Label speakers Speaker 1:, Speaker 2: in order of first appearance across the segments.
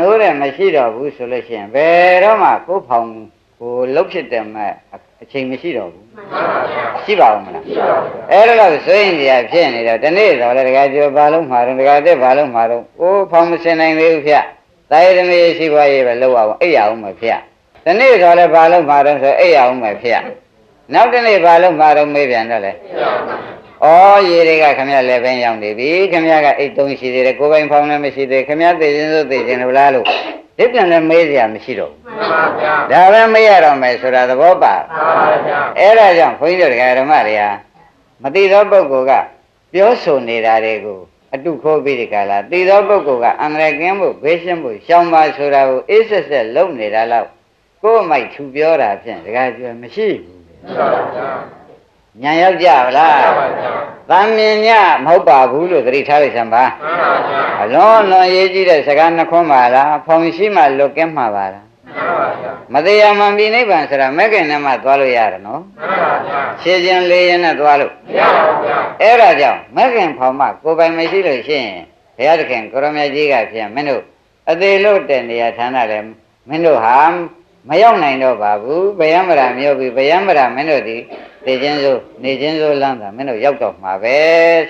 Speaker 1: နိုးတယ်မရှိတော့ဘူးဆိုလို့ရှိရင်ဘယ်တော့မှကိုယ်ဖောင်ကိုလှုပ်ဖြစ်တယ်မဲ့အချိန်မရှိတော့ဘူး
Speaker 2: မှန်ပါဗျာ
Speaker 1: ရှိပါဦးမလား
Speaker 2: ရှိပါဘူး
Speaker 1: အဲ့ဒါတော့ဆိုရင်ကြီးဖြစ်နေတော့ဒီနေ့တော့လေတခါကျော်ဘာလုံးမှာတော့တခါတက်ဘာလုံးမှာတော့ကိုယ်ဖောင်မစင်နိုင်သေးဘူးဗျတာယသမီးရှိပါရဲ့ပဲလောက်အောင်အိပ်ရအောင်မဗျဒီနေ့တော့လေဘာလုံးမှာတော့ဆိုအိပ်ရအောင်မဗျနောက်တစ်နေ့ဘာလုံးမှာတော့မေးပြန်တော့လေ
Speaker 2: ရှိပါဘူး
Speaker 1: ဩရေတွေကခမရလည်းပဲရောက်နေပြီခမရကအိတ်သုံးရှိသေးတယ်ကိုယ်ပိုင်ဖောင်းလည်းမရှိသေးခမရသိချင်းစို့သိချင်းလို့လားလို့ဒီပြန်လည်းမေးစရာမရှိတော့ဘူး
Speaker 2: မှန်ပါဗျာ
Speaker 1: ဒါပဲမေးရတော့မယ်ဆိုတာသဘောပါ
Speaker 2: မှန်ပါဗျာ
Speaker 1: အဲ့ဒါကြောင့်ခွင်းတို့တရားဓမ္မတွေဟာမသိသောပုဂ္ဂိုလ်ကပြောဆိုနေတာတွေကိုအတုခိုးပြီးဒီကလာသိသောပုဂ္ဂိုလ်ကအန္တရာယ်ကင်းဖို့ဘေးရှင်းဖို့ရှောင်ပါဆိုတာကိုအေးဆက်ဆက်လုပ်နေတာတော့ကိုယ်မိုက်သူပြောတာဖြင့်တကယ်ပြောမရှိဘူး
Speaker 2: ရှိပါဘူးဗျာ
Speaker 1: ညာရောက်ကြဗလား
Speaker 2: ရှိပါဗျာ
Speaker 1: သံမြင်ညမဟုတ်ပါဘူးလို့သတိထားလိုက်စမ်းပါ
Speaker 2: မှန်ပါဗျာ
Speaker 1: အလွန်လွန်ရေးကြည့်တဲ့စကားနှခွန်းပါလားဖောင်ရှိမှလွတ်ကင်းမှာပါလား
Speaker 2: မှန်ပါဗျာ
Speaker 1: မတရားမှန်ပြီနိဗ္ဗာန်ဆိုတာမဲ့ခင်နဲ့မှသွားလို့ရတယ်နော်
Speaker 2: မှန်ပါဗျာ
Speaker 1: ခြေချင်းလေးရင်နဲ့သွားလို့
Speaker 2: မရပါဘူးဗျာ
Speaker 1: အဲ့ဒါကြောင့်မဲ့ခင်ဖောင်မှကိုယ်ပိုင်မရှိလို့ရှိရင်ဘုရားသခင်ကိုရမကြီးကဖြင့်မင်းတို့အသေးလို့တဲ့နေရာဌာနလည်းမင်းတို့ဟာ မရောက်နိုင်တော့ပါဘူးဗယံမရာမြို့ပြီဗယံမရာမင်းတို့ဒီနေချင်းစိုးနေချင်းစိုးလမ်းတာမင်းတို့ရောက်တော့မှာပဲ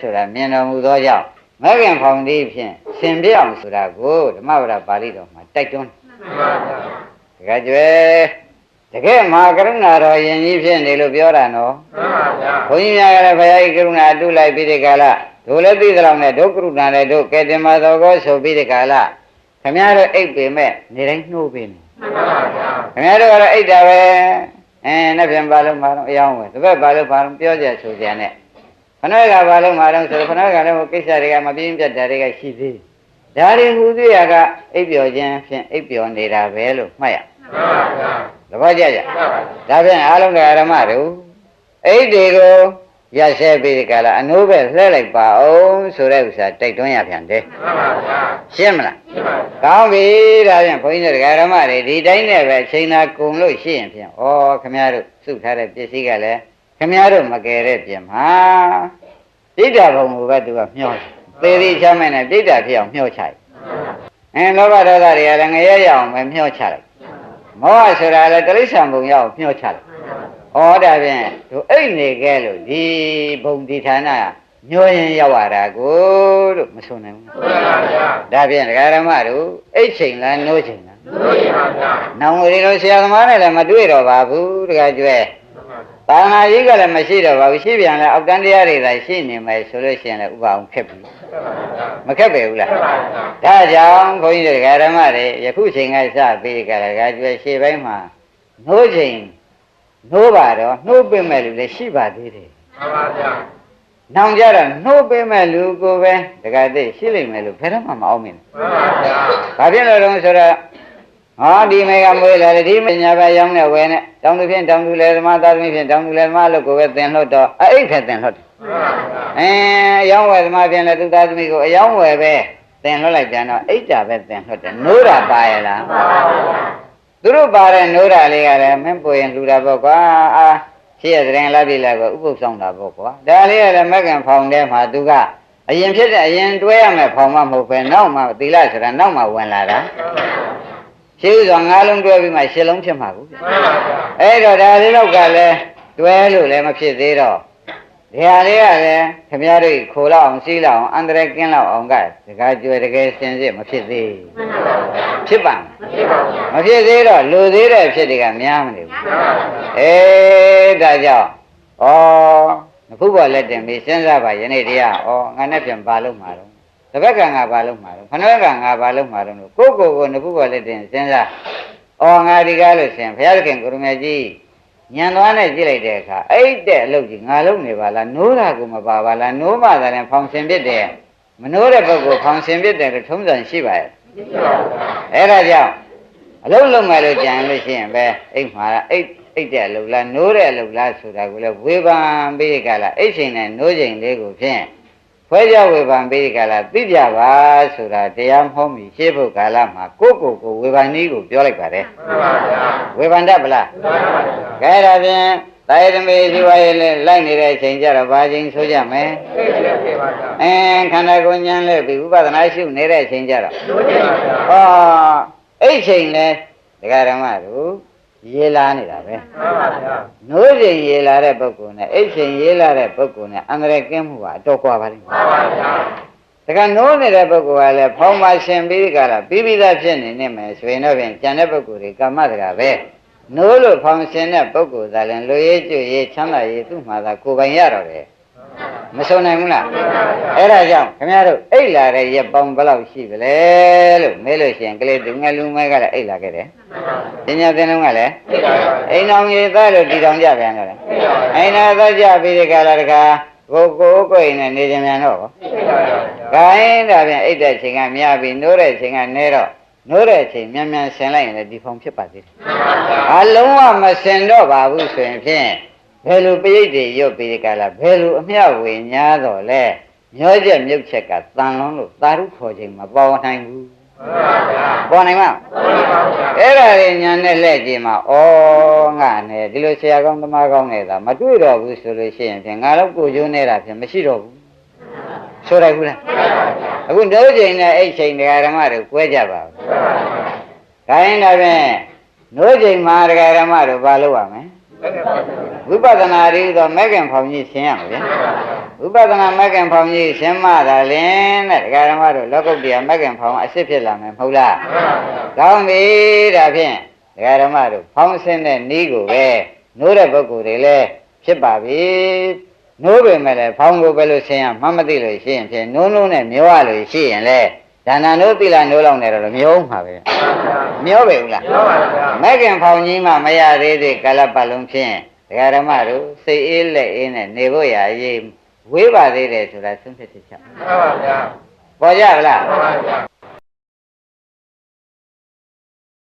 Speaker 1: ဆိုတာမြင်တော်မူသောကြောင့်မဲ့ခင်ဖောင်ဒီဖြင့်ရှင်ပြအောင်ဆိုတာကိုဓမ္မဝရပါဠိတော်မှာတိုက်တွန်း
Speaker 2: မှန်ပါဗျာ
Speaker 1: တကယ်ကျွဲတကယ်မဟာကရုဏာတော်ယင်ကြီးဖြစ်နေလို့ပြောတာနော်
Speaker 2: မှန်ပါဗျာ
Speaker 1: ဘုန်းကြီးများကလည်းဘုရားကြီးကရုဏာတုလိုက်ပြီးဒီကလာတို့လည်းသိသလောက်နဲ့ဒုက္ခရုဏာလည်းတို့ကဲတင်မတော်ကောဆိုပြီးဒီကလာခမည်းတော်အိတ်ပေမဲ့နေတိုင်းနှိုးပေးနေ
Speaker 2: မှန်ပါဗျာ
Speaker 1: ခမည်းတော်ကတော့အိတ်တာပဲအဲနှစ်ပြန်ပါလို့မတော့အယောင်းဝင်တစ်ပတ်ပါလို့ပါတော့ပြောကြဆိုကြနဲ့ခဏကပါလို့မတော့ဆိုတော့ခဏကလည်းကိစ္စတွေကမပြင်းပြတ်တာတွေကရှိသေးတယ်ဒါတွေဟူသေးရကအိပ်ပျော်ခြင်းဖြင့်အိပ်ပျော်နေတာပဲလို့မှတ်ရ
Speaker 2: မှန်ပါဗျာ
Speaker 1: သဘောကျကြ
Speaker 2: မှန်ပါဗျာ
Speaker 1: ဒါဖြင့်အားလုံးတရားဓမ္မတို့အိတ်တွေကို ရဆဲပြီးဒီကလာအနိုးပဲလှဲလိုက်ပါအောင်ဆိုတဲ့ဥစ္စာတိုက်တွန်းရပြန်တယ်
Speaker 2: မှန်ပါဗျာ
Speaker 1: ရှင်းမလား
Speaker 2: ရှိပါဗျာ
Speaker 1: ကောင်းပြီဒါဖြင့်ဘုန်းကြီးတို့တရားဓမ္မတွေဒီတိုင်းနဲ့ပဲအချိန်သာကုန်လို့ရှိရင်ဖြင့်ဩခမည်းတော်စုထားတဲ့ပစ္စည်းကလည်းခမည်းတော်မကယ်တဲ့ပြင်မှာပြိတ္တာဘုံကိုပဲသူကမျောသေးသေးချမ်းမဲ့နဲ့ပြိတ္တာဖြစ်အောင်မျောချလိုက်အင်းလောဘဒေါသတွေကလည်းငရဲရအောင်ပဲမျောချလိုက်မောဟဆိုတာလည်းတိရစ္ဆာန်ဘုံရအောင်မျောချလိုက် ဩဒါဖြင့်သူအိတ်နေခဲ့လို့ဒီဘုံဒီဌာနညှိုးရင်ရောက်လာတာကိုလို့မဆိုနိုင်ဘူး
Speaker 2: မှန်ပါဗျာ
Speaker 1: ဒါဖြင့်ဒကာရမတို့အိတ်ချိန်လားနိုးချိန်လား
Speaker 2: လို့ရပါဗျာ
Speaker 1: နောင်ဝရီတို့ဆရာသမားနဲ့လည်းမတွေ့တော့ပါဘူးဒကာကျွဲသာနာကြီးကလည်းမရှိတော့ပါဘူးရှိပြန်လဲအောက်တန်းတရားတွေသာရှိနေမယ်ဆိုလို့ရှိရင်လည်းဥပအောင်ခက်ပြီမခက်ပဲဘူးလား
Speaker 2: မှန်ပါဗျာ
Speaker 1: ဒါကြောင့်ဘုန်းကြီးတို့ဒကာရမတွေယခုချိန်ကစပြီးကြဒကာကျွဲရှေ့ပိုင်းမှာနိုးချိန် နိုးပါတော့နှိုးပြမဲ့လူလည်းရှိပါသေးတယ်
Speaker 2: မှန်ပါဗျာ။
Speaker 1: နောင်ကြတော့နှိုးပေးမဲ့လူကိုပဲတကယ်သိရှိလိမ့်မယ်လို့ဘယ်တော့မှမအောင်မင်း
Speaker 2: မှန်ပါဗျာ။
Speaker 1: ဘာဖြစ်လို့လဲဆိုတော့ဟောဒီမေကမွေးလာတယ်ဒီမညာပဲရောင်းနေဝဲနဲ့တောင်းသူဖြင့်တောင်းသူလေသမားသားသမီးဖြင့်တောင်းသူလေသမားလို့ကိုပဲသင်လွတ်တော့အဲ့အိတ်ပဲသင်လွတ်တယ်
Speaker 2: မှန်ပါဗျာ။
Speaker 1: အဲအယောင်းဝယ်သမားဖြင့်လည်းသူသားသမီးကိုအယောင်းဝယ်ပဲသင်လွတ်လိုက်ပြန်တော့အိတ်တာပဲသင်လွတ်တယ်။နိုးတာပါရဲ့လား
Speaker 2: မှန်ပါဗျာ။
Speaker 1: သူတို့ပါတဲ့နိုးတာလေးကလည်းမင်းပွေရင်လူတာပေါ့ကွာ။အာရှိရတဲ့ရင်လာပြီလားကွာဥပုသ်ဆောင်တာပေါ့ကွာ။ဒါလေးကလည်းမက္ကန်ဖောင်ထဲမှာသူကအရင်ဖြစ်တဲ့အရင်တွဲရမယ်ဖောင်မမဟုတ်ပဲနောက်မှသီလဆိုတာနောက်မှဝင်လာတာရှင်းဥစွာငါးလုံးတွဲပြီးမှရှစ်လုံးဖြစ်မှာကူ
Speaker 2: မှန်ပါဗျာ
Speaker 1: အဲ့တော့ဒါလေးတော့ကလည်းတွဲလို့လည်းမဖြစ်သေးတော့ ဒီဟာလေးကလည်းခင်ဗျားတို့ခိုးလောက်အောင်စီးလောက်အောင်အန္တရာယ်ကင်းလောက်အောင်ကတကားကျွယ်တကယ်စင်စစ်မဖြစ်သေး
Speaker 2: မှန်ပါဗျာ
Speaker 1: ဖြစ်ပါ့မ
Speaker 2: မရှိပါဘူး
Speaker 1: မဖြစ်သေးတော့လူသေးတဲ့ဖြစ်တွေကများမနေဘူး
Speaker 2: မှန်ပါဗျာ
Speaker 1: အေးဒါကြောင့်ဩခုဘောလက်တင်ပြီးစဉ်းစားပါယနေ့တရားဩငါနဲ့ပြန်ပါလို့မှာတော့တပတ်ကငါပါလို့မှာတော့ခဏကငါပါလို့မှာတော့ကိုကိုကိုနှစ်ခုဘောလက်တင်စဉ်းစားဩငါဒီကားလို့ရှင်ဘုရားသခင်ကိုရမကြီး ညံသွားနဲ့ကြည့်လိုက်တဲ့အခါအဲ့တဲ့အလုပ်ကြီးငါလုပ်နေပါလားနိုးတာကိုမပါပါလားနိုးမှသာရင်ဖောင်ရှင်ပြစ်တယ်မနိုးတဲ့ပုဂ္ဂိုလ်ဖောင်ရှင်ပြစ်တယ်လို့ထုံးစံရှိပါရဲ့
Speaker 2: မရှိပါဘူးဗျာ
Speaker 1: အဲ့ဒါကြောင့်အလုံးလုံးမယ်လို့ကြံလို့ရှိရင်ပဲအိတ်မှာအိတ်အိတ်တဲ့အလုပ်လားနိုးတဲ့အလုပ်လားဆိုတာကိုလည်းဝေဖန်ပြီးဒီကလာအိတ်ချိန်နဲ့နိုးချိန်လေးကိုဖြင့် ဖွဲကြဝေဖန်ပြီးဒီကလာသိကြပါဆိုတာတရားမဟုတ်မီရှေ့ဖို့ကာလမှာကိုယ့်ကိုယ်ကိုဝေဖန်နည်းကိုပြောလိုက်ပါတယ်
Speaker 2: မှန်ပါဗျာ
Speaker 1: ဝေဖန်တတ်ပလား
Speaker 2: မှန်ပါဗျာ
Speaker 1: ကဲဒါဖြင့်တာယတမေဇီဝရေလည်းလိုက်နေတဲ့အချိန်ကျတော့ဘာချိန်ဆိုကြမယ်
Speaker 2: သိတယ်ပြေပါဗျာ
Speaker 1: အင်းခန္ဓာကိုယ်ဉာဏ်လည်းပြီးဥပဒနာရှုနေတဲ့အချိန်ကျတော့
Speaker 2: တို့ကြပါဗျာ
Speaker 1: ဟောအဲ့ချိန်လဲဒကာဓမ္မတို့ ရေလာနေတာပဲ
Speaker 2: မှန်ပါဗျာ
Speaker 1: နိုးချိန်ရေလာတဲ့ပုဂ္ဂိုလ်နဲ့အဲ့ချိန်ရေလာတဲ့ပုဂ္ဂိုလ်နဲ့အန္တရာယ်ကင်းမှုကအတော့ကွာပါလိမ့်မယ်
Speaker 2: မှန်ပါဗျာ
Speaker 1: ဒါကနိုးနေတဲ့ပုဂ္ဂိုလ်ကလည်းဖောင်းပါရှင်ပြီးဒီကလာပြီးပြီးသားဖြစ်နေနေမယ်ဆိုရင်တော့ပြန်ကြံတဲ့ပုဂ္ဂိုလ်တွေကမ္မတကာပဲနိုးလို့ဖောင်းရှင်တဲ့ပုဂ္ဂိုလ်သာလည်းလူရေးကျွရေးချမ်းသာရေးသူ့မှာသာကိုယ်ပိုင်ရတော့တယ် မဆုံးနိုင်ဘူးလားအဲ့ဒါကြောင့်ခင်ဗျားတို့အိတ်လာတဲ့ရက်ပေါင်းဘယ်လောက်ရှိပြီလဲလို့မေးလို့ရှိရင်ကလေးသူငယ်လူမဲကလည်းအိတ်လာခဲ့တယ်ပညာသင်လုံးကလည်း
Speaker 2: သိပါဗျာ
Speaker 1: အိမ်တော်ကြီးသားလို့တည်တော်ကြပြန်တယ်လေ
Speaker 2: သိပါဗျာ
Speaker 1: အိမ်တော်သားကြပြီးဒီကလာတခါကိုကိုကိုယ်နဲ့နေကြမြန်တော့
Speaker 2: သိပါဗျာ
Speaker 1: ခိုင်းဒါပြန်အိတ်တဲ့ချိန်ကမြပြီနိုးတဲ့ချိန်ကနေတော့နိုးတဲ့ချိန်မြန်မြန်ဆင်လိုက်ရင်လည်းဒီဖုံဖြစ်ပါသေးတယ်အလုံးဝမဆင်တော့ပါဘူးဆိုရင်ဖြင့် ဘယ်လိုပိဋိတွေရွတ်ပြီးဒီကလာဘယ်လိုအမျှဝေညာတော့လဲမျောချက်မြုပ်ချက်ကတန်လုံးလို့သာဓုခေါ်ချိန်မပေါ်နိုင်ဘူး
Speaker 2: မှန်ပါဗျာ
Speaker 1: ပေါ်နိုင်မလား
Speaker 2: သိပါဗျာ
Speaker 1: အဲ့ဒါတွေညာနဲ့လက်ကြည့်မှာဩငါနဲ့ဒီလိုဆရာကောင်းသမားကောင်းနေတာမတွေ့တော့ဘူးဆိုလို့ရှိရင်ဖြင့်ငါတော့ကိုကျိုးနေတာဖြင့်မရှိတော့ဘူးဆိုလိုက်ဘူးလားအခုနှုတ်ချိန်နဲ့အဲ့ချိန်တရားဓမ္မတွေကွဲကြပါဘူးခိုင်းဒါဖြင့်နှုတ်ချိန်မှာတရားဓမ္မတွေဘာလုပ်ရမလဲ ဝိပဿနာရည်သောမဂ္ဂင်ဖောင်ကြီးရှင်းရမယ်ဗျာဝိပဿနာမဂ္ဂင်ဖောင်ကြီးရှင်းမှသာလင်တဲ့တရားဓမ္မတို့လောကုတ္တရာမဂ္ဂင်ဖောင်အစစ်ဖြစ်လာမယ်မဟုတ်လားကောင်းပြီဒါဖြင့်ဒကာဓမ္မတို့ဖောင်းဆင်းတဲ့ဤကိုပဲနိုးတဲ့ပုဂ္ဂိုလ်တွေလည်းဖြစ်ပါပြီနိုးပေမဲ့လည်းဖောင်းကိုပဲလို့ဆင်းရမှမသိလို့ရှိရင်ဖြင့်နိုးနိုးနဲ့မျောရလို့ရှိရင်လေ ဒါနနိုးသီလနိုးလောက်နေတော့မျောမှာပဲမျောပဲဘူးလား
Speaker 2: ပြောပါဗျာ
Speaker 1: မဲ့ခင်ဖောင်းကြီးမှမရသေးသေးကာလပတ်လုံးဖြင့်ဒကာဓမ္မတို့စိတ်အေးလက်အေးနဲ့နေဖို့ရအရေးဝေးပါသေးတယ်ဆိုတာသုံးဖြတ်ချက်ချက်
Speaker 2: မှန်ပါဗျာ
Speaker 1: ပေါ်ကြဗလား
Speaker 2: မှန်ပါဗျာ